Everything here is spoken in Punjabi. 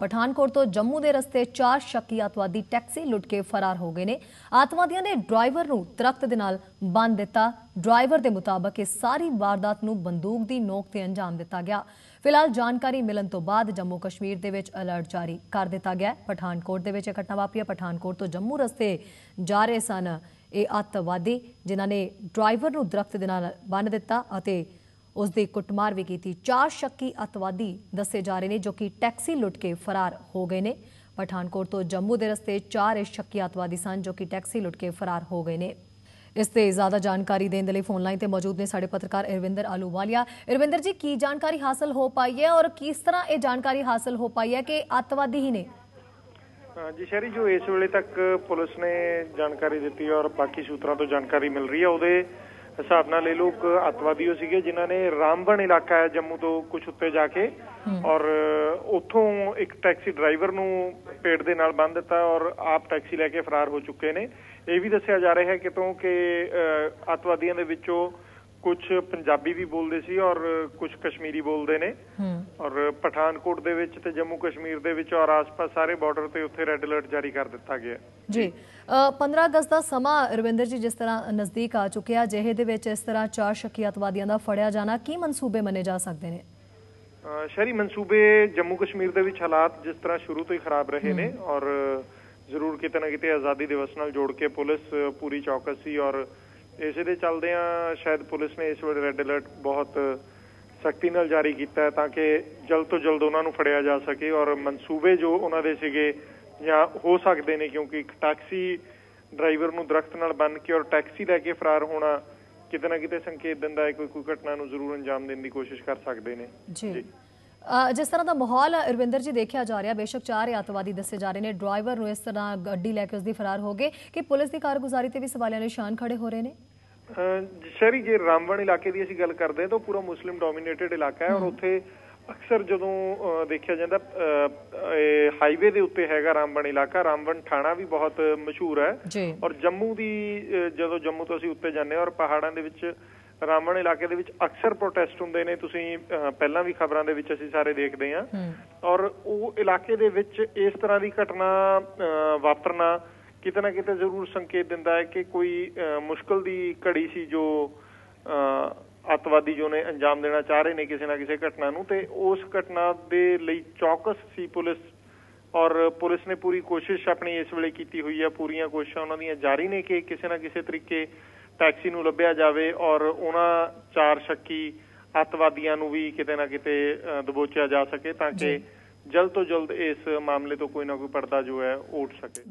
ਪਠਾਨਕੋਟ ਤੋਂ ਜੰਮੂ ਦੇ ਰਸਤੇ ਚਾਰ ਸ਼ੱਕੀ ਅਤਵਾਦੀ ਟੈਕਸੀ ਲੁੱਟ ਕੇ ਫਰਾਰ ਹੋ ਗਏ ਨੇ। ਆਤਵਾਦੀਆਂ ਨੇ ਡਰਾਈਵਰ ਨੂੰ ਦਰਖਤ ਦੇ ਨਾਲ ਬੰਨ ਦਿੱਤਾ। ਡਰਾਈਵਰ ਦੇ ਮੁਤਾਬਕ ਇਹ ਸਾਰੀ ਵਾਰਦਾਤ ਨੂੰ ਬੰਦੂਕ ਦੀ ਨੋਕ ਤੇ ਅੰਜਾਮ ਦਿੱਤਾ ਗਿਆ। ਫਿਲਹਾਲ ਜਾਣਕਾਰੀ ਮਿਲਣ ਤੋਂ ਬਾਅਦ ਜੰਮੂ ਕਸ਼ਮੀਰ ਦੇ ਵਿੱਚ ਅਲਰਟ ਜਾਰੀ ਕਰ ਦਿੱਤਾ ਗਿਆ ਪਠਾਨਕੋਟ ਦੇ ਵਿੱਚ ਇਹ ਘਟਨਾ ਵਾਪਰੀ ਹੈ। ਪਠਾਨਕੋਟ ਤੋਂ ਜੰਮੂ ਰਸਤੇ ਜਾ ਰਹੇ ਸਨ ਇਹ ਅੱਤਵਾਦੀ, ਜਿਨ੍ਹਾਂ ਨੇ ਡਰਾਈਵਰ ਨੂੰ ਦਰਖਤ ਦੇ ਨਾਲ ਬੰਨ ਦਿੱਤਾ ਅਤੇ ਉਸ ਦੀ ਕੁੱਟਮਾਰ ਵੀ ਕੀਤੀ। ਚਾਰ ਸ਼ੱਕੀ ਅਤਵਾਦੀ ਦੱਸੇ ਜਾ ਰਹੇ ਨੇ ਜੋ ਕਿ ਟੈਕਸੀ ਲੁੱਟ ਕੇ ਫਰਾਰ ਹੋ ਗਏ ਨੇ। ਪਠਾਨਕੋਟ ਤੋਂ ਜੰਮੂ ਦੇ ਰਸਤੇ ਚਾਰ ਸ਼ੱਕੀ ਅਤਵਾਦੀ ਸਨ ਜੋ ਕਿ ਟੈਕਸੀ ਲੁੱਟ ਕੇ ਫਰਾਰ ਹੋ ਗਏ ਨੇ। ਇਸ ਤੇ ਜ਼ਿਆਦਾ ਜਾਣਕਾਰੀ ਦੇਣ ਦੇ ਲਈ ਫੋਨ ਲਾਈਨ ਤੇ ਮੌਜੂਦ ਨੇ ਸਾਡੇ ਪੱਤਰਕਾਰ ਇਰਵਿੰਦਰ ਆਲੂਵਾਲੀਆ। ਇਰਵਿੰਦਰ ਜੀ, ਕੀ ਜਾਣਕਾਰੀ ਹਾਸਲ ਹੋ ਪਾਈ ਹੈ ਔਰ ਕਿਸ ਤਰ੍ਹਾਂ ਇਹ ਜਾਣਕਾਰੀ ਹਾਸਲ ਹੋ ਪਾਈ ਹੈ ਕਿ ਅਤਵਾਦੀ ਹੀ ਨੇ? ਜੀ ਸ਼ਹਿਰੀ, ਜੋ ਇਸ ਵੇਲੇ ਤੱਕ ਪੁਲਿਸ ਨੇ ਜਾਣਕਾਰੀ ਦਿੱਤੀ ਔਰ ਬਾਕੀ ਸੂਤਰਾਂ ਤੋਂ ਜਾਣਕਾਰੀ ਮਿਲ ਰਹੀ ਹੈ, ਉਹਦੇ ਹਿਸਾਬ ਨਾਲ ਇਹ ਲੋਕ ਅੱਤਵਾਦੀ ਹੋ ਸੀਗੇ ਜਿਨ੍ਹਾਂ ਨੇ ਰਾਮਬਨ ਇਲਾਕਾ ਹੈ ਜੰਮੂ ਤੋਂ ਕੁਝ ਉੱਤੇ ਜਾ ਕੇ ਔਰ ਉੱਥੋਂ ਇੱਕ ਟੈਕਸੀ ਡਰਾਈਵਰ ਨੂੰ ਪੇਟ ਦੇ ਨਾਲ ਬੰਨ ਦਿੱਤਾ ਔਰ ਆਪ ਟੈਕਸੀ ਲੈ ਕੇ ਫਰਾਰ ਹੋ ਚੁੱਕੇ ਨੇ। ਇਹ ਵੀ ਦੱਸਿਆ ਜਾ ਰਿਹਾ ਹੈ ਕਿਤੋਂ ਕਿ ਅੱਤਵਾਦੀਆਂ ਦੇ ਵਿੱਚੋਂ ਕੁਝ ਪੰਜਾਬੀ ਵੀ ਬੋਲਦੇ ਸੀ ਔਰ ਕੁਝ ਕਸ਼ਮੀਰੀ ਬੋਲਦੇ ਨੇ। ਔਰ ਪਠਾਨਕੋਟ ਦੇ ਵਿੱਚ ਤੇ ਜੰਮੂ ਕਸ਼ਮੀਰ ਦੇ ਵਿੱਚ ਔਰ ਆਸ-ਪਾਸ ਸਾਰੇ ਬਾਰਡਰ ਤੇ ਉੱਥੇ ਰੈੱਡ ਅਲਰਟ ਜਾਰੀ ਕਰ ਦਿੱਤਾ ਗਿਆ। ਜੀ। ਅ, 15 ਅਗਸਤ ਦਾ ਸਮਾਂ ਰਵਿੰਦਰ ਜੀ ਜਿਸ ਤਰ੍ਹਾਂ ਨਜ਼ਦੀਕ ਆ ਚੁੱਕਿਆ ਜਿਹੇ ਦੇ ਵਿੱਚ ਇਸ ਤਰ੍ਹਾਂ ਚਾਰ ਸ਼ੱਕੀ ਅਤਵਾਦੀਆਂ ਦਾ ਫੜਿਆ ਜਾਣਾ ਕੀ ਮਨਸੂਬੇ ਮੰਨੇ ਜਾ ਸਕਦੇ ਨੇ? ਸ਼ਹਿਰੀ ਮਨਸੂਬੇ ਜੰਮੂ ਕਸ਼ਮੀਰ ਦੇ ਵਿੱਚ ਹਾਲਾਤ ਜਿਸ ਤਰ੍ਹਾਂ ਸ਼ੁਰੂ ਤੋਂ ਹੀ ਖਰਾਬ ਰਹੇ ਨੇ ਔਰ ਜ਼ਰੂਰ ਕਿਤੇ ਨਾ ਕਿਤੇ ਆਜ਼ਾਦੀ ਦਿਵਸ ਨਾਲ ਜੋੜ ਕੇ ਪੁਲਿਸ ਪੂਰੀ ਚੌਕਸ ਸੀ ਔਰ ਇਸੇ ਦੇ ਚੱਲਦਿਆਂ ਸ਼ਾਇਦ ਪੁਲਿਸ ਨੇ ਇਸ ਵੇਲੇ ਰੈੱਡ ਅਲਰਟ ਬਹੁਤ ਸਖਤੀ ਨਾਲ ਜਾਰੀ ਕੀਤਾ ਤਾਂ ਕਿ ਜਲਦ ਤੋਂ ਜਲਦ ਉਹਨਾਂ ਨੂੰ ਫੜਿਆ ਜਾ ਸਕੇ ਔਰ ਮਨਸੂਬੇ ਜੋ ਉਹਨਾਂ ਦੇ ਸੀਗੇ ਜਾਂ ਹੋ ਸਕਦੇ ਨੇ ਕਿਉਂਕਿ ਇੱਕ ਟੈਕਸੀ ਡਰਾਈਵਰ ਨੂੰ ਦਰਖਤ ਨਾਲ ਬੰਨ ਕੇ ਔਰ ਟੈਕਸੀ ਲੈ ਕੇ ਫਰਾਰ ਹੋਣਾ ਕਿਤੇ ਨਾ ਕਿਤੇ ਸੰਕੇਤ ਦਿੰਦਾ ਹੈ ਕੋਈ ਕੋਈ ਘਟਨਾ ਨੂੰ ਜ਼ਰੂਰ ਅੰਜਾਮ ਦੇਣ ਦੀ ਕੋਸ਼ਿਸ਼ ਕਰ ਸਕਦੇ ਨੇ। ਜੀ। ਜਿਸ ਤਰ੍ਹਾਂ ਦਾ ਮਾਹੌਲ ਹੈ, ਰਵਿੰਦਰ ਜੀ ਦੇਖਿਆ ਜਾ ਰਿਹਾ ਬੇਸ਼ੱਕ ਚਾਰ ਇਹ ਅੱਤਵਾਦੀ ਦੱਸੇ ਜਾ ਰਹੇ ਨੇ। ਡਰਾਈਵਰ ਨੂੰ ਇਸ ਤਰ੍ਹਾਂ ਗੱਡੀ ਲੈ ਕੇ ਉਸ ਦੀ ਫਰਾਰ ਹੋ ਗਏ। ਕਿ ਪੁਲਿਸ ਦੀ ਕਾਰਗੁਜ਼ਾਰੀ ਤੇ ਵੀ ਸਵਾਲੀਆ ਨਿਸ਼ਾਨ ਖੜੇ ਹੋ ਰਹੇ ਨੇ? ਸ਼ਹਿਰੀ ਜੇ ਰਾਮਵਣ ਇਲਾਕੇ ਦੀ ਅਸੀਂ ਗੱਲ ਕਰਦੇ ਹਾਂ ਤਾਂ ਪੂਰਾ ਮੁਸਲਿਮ ਡੋਮੀਨੇਟਡ ਇਲਾਕਾ ਹੈ ਔਰ ਉੱਥੇ ਅਕਸਰ ਜਦੋਂ ਦੇਖਿਆ ਜਾਂਦਾ ਹਾਈਵੇ ਦੇ ਉੱਤੇ ਹੈਗਾ ਰਾਮਵਣ ਇਲਾਕਾ। ਰਾਮਵਣ ਥਾਣਾ ਵੀ ਬਹੁਤ ਮਸ਼ਹੂਰ ਹੈ ਔਰ ਜੰਮੂ ਦੀ ਜਦੋਂ ਜੰਮੂ ਤੋਂ ਅਸੀਂ ਉੱਤੇ ਜਾਂਦੇ ਹਾਂ ਔਰ ਪਹਾੜਾਂ ਦੇ ਵਿੱਚ ਰਾਮਵਣ ਇਲਾਕੇ ਦੇ ਵਿੱਚ ਅਕਸਰ ਪ੍ਰੋਟੈਸਟ ਹੁੰਦੇ ਨੇ ਤੁਸੀਂ ਪਹਿਲਾਂ ਵੀ ਖਬਰਾਂ ਦੇ ਵਿੱਚ ਅਸੀਂ ਸਾਰੇ ਦੇਖਦੇ ਹੂੰ। ਔਰ ਉਹ ਇਲਾਕੇ ਦੇ ਵਿੱਚ ਇਸ ਤਰ੍ਹਾਂ ਦੀ ਘਟਨਾ ਵਾਪਰਨਾ ਕਿਤੇ ਨਾ ਕਿਤੇ ਜ਼ਰੂਰ ਸੰਕੇਤ ਦਿੰਦਾ ਹੈ ਕਿ ਕੋਈ ਮੁਸ਼ਕਲ ਦੀ ਘੜੀ ਸੀ ਜੋ ਅੱਤਵਾਦੀ ਜੋ ਨੇ ਅੰਜਾਮ ਦੇਣਾ ਚਾਹ ਰਹੇ ਨੇ ਕਿਸੇ ਨਾ ਕਿਸੇ ਘਟਨਾ ਨੂੰ ਤੇ ਉਸ ਘਟਨਾ ਦੇ ਲਈ ਚੌਕਸ ਸੀ ਪੁਲਿਸ। ਔਰ ਪੁਲਿਸ ਨੇ ਪੂਰੀ ਕੋਸ਼ਿਸ਼ ਆਪਣੀ ਇਸ ਵੇਲੇ ਕੀਤੀ ਹੋਈ ਹੈ ਪੂਰੀਆਂ ਕੋਸ਼ਿਸ਼ਾਂ ਉਹਨਾਂ ਦੀਆਂ ਜਾਰੀ ਨੇ ਕਿ ਕਿਸੇ ਨਾ ਕਿਸੇ ਤਰੀਕੇ ਟੈਕਸੀ ਨੂੰ ਲੱਭਿਆ ਜਾਵੇ ਔਰ ਉਹਨਾਂ ਚਾਰ ਸ਼ੱਕੀ ਅੱਤਵਾਦੀਆਂ ਨੂੰ ਵੀ ਕਿਤੇ ਨਾ ਕਿਤੇ ਦਬੋਚਿਆ ਜਾ ਸਕੇ ਤਾਂ ਕਿ ਜਲਦ ਤੋਂ ਜਲਦ ਇਸ ਮਾਮਲੇ ਤੋਂ ਕੋਈ ਨਾ ਕੋਈ ਪਰਦਾ ਜੋ ਹੈ ਉੱਠ ਸਕੇ।